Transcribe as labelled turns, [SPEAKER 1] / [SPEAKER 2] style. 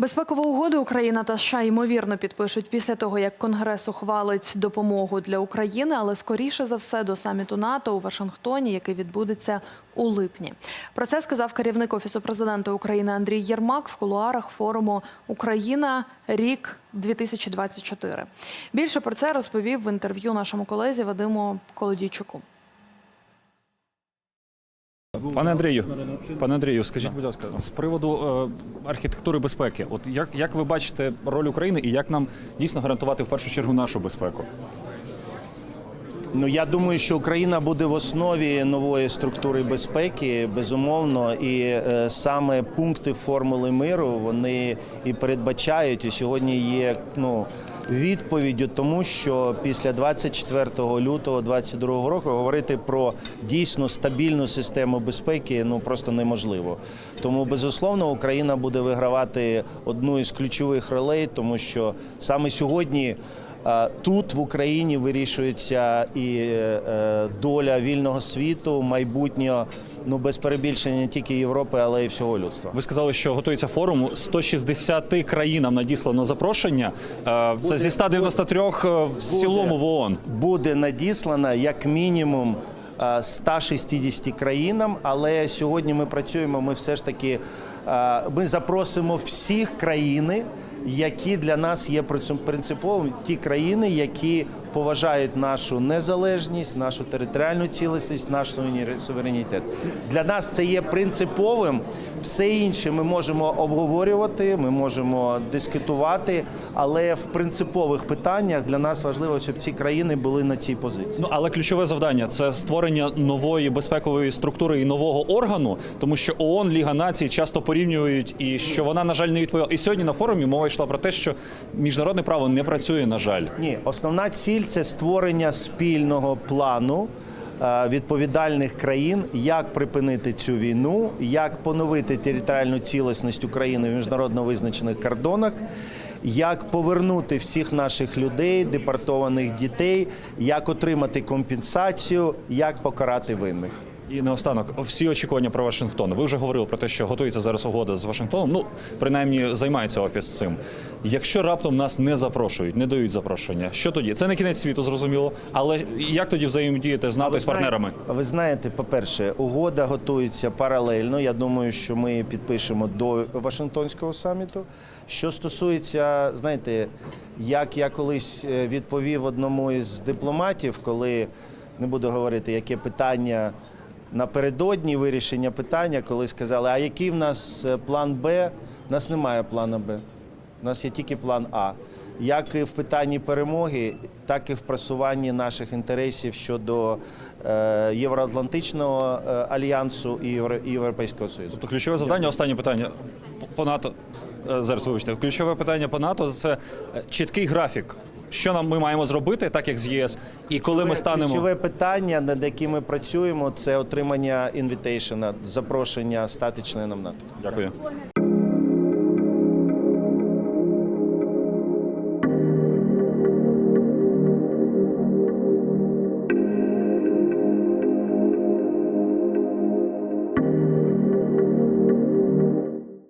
[SPEAKER 1] Безпекову угоду Україна та США ймовірно підпишуть після того, як Конгрес ухвалить допомогу для України, але скоріше за все до саміту НАТО у Вашингтоні, який відбудеться у липні. Про це сказав керівник офісу президента України Андрій Єрмак в кулуарах форуму Україна рік 2024. Більше про це розповів в інтерв'ю нашому колезі Вадиму Колодійчуку.
[SPEAKER 2] Пане Андрію, пане Андрію, скажіть, будь ласка, з приводу е, архітектури безпеки, от як, як ви бачите роль України і як нам дійсно гарантувати в першу чергу нашу безпеку?
[SPEAKER 3] Ну я думаю, що Україна буде в основі нової структури безпеки, безумовно, і е, саме пункти формули миру вони і передбачають. І сьогодні є ну відповіддю тому, що після 24 лютого 2022 року говорити про дійсно стабільну систему безпеки ну просто неможливо. Тому безусловно Україна буде вигравати одну із ключових ролей, тому що саме сьогодні. Е, Тут в Україні вирішується і е, доля вільного світу, майбутнього, ну без перебільшення не тільки Європи, але й всього людства.
[SPEAKER 2] Ви сказали, що готується форум 160 країнам надіслано запрошення. Е, Це зі 193 в цілому в ООН.
[SPEAKER 3] Буде надіслана як мінімум е, 160 країнам, але сьогодні ми працюємо. Ми все ж таки е, ми запросимо всіх країни, які для нас є принциповими, ті країни, які поважають нашу незалежність, нашу територіальну цілісність, наш суверені- суверенітет. Для нас це є принциповим. Все інше ми можемо обговорювати, ми можемо дискутувати, але в принципових питаннях для нас важливо, щоб ці країни були на цій позиції.
[SPEAKER 2] Ну але ключове завдання це створення нової безпекової структури і нового органу, тому що ООН, Ліга націй часто порівнюють і що вона, на жаль, не відповіла. І сьогодні на форумі мова йшла про те, що міжнародне право не працює, на жаль.
[SPEAKER 3] Ні, основна ціль це створення спільного плану е, відповідальних країн, як припинити цю війну, як поновити територіальну цілісність України в міжнародно визначених кордонах. Як повернути всіх наших людей, депортованих дітей, як отримати компенсацію, як покарати винних.
[SPEAKER 2] І наостанок, всі очікування про Вашингтон. Ви вже говорили про те, що готується зараз угода з Вашингтоном. Ну, принаймні, займається офіс цим. Якщо раптом нас не запрошують, не дають запрошення, що тоді? Це не кінець світу, зрозуміло. Але як тоді взаємодіяти з НАТО з партнерами?
[SPEAKER 3] ви знаєте, по-перше, угода готується паралельно. Я думаю, що ми підпишемо до Вашингтонського саміту. Що стосується, знаєте, як я колись е, відповів одному із дипломатів, коли не буду говорити, яке питання напередодні вирішення питання, коли сказали, а який в нас е, план Б? У нас немає плану Б. У нас є тільки план А. Як і в питанні перемоги, так і в просуванні наших інтересів щодо е, Євроатлантичного е, альянсу і Євро- Європейського Союзу.
[SPEAKER 2] Тобто ключове завдання, останнє питання по НАТО. Зараз вибачте, ключове питання по НАТО це чіткий графік. Що нам ми маємо зробити, так як з ЄС, і коли ми станемо
[SPEAKER 3] Ключове питання, над яким ми працюємо, це отримання інвітейшена, запрошення стати членом НАТО.
[SPEAKER 2] Дякую.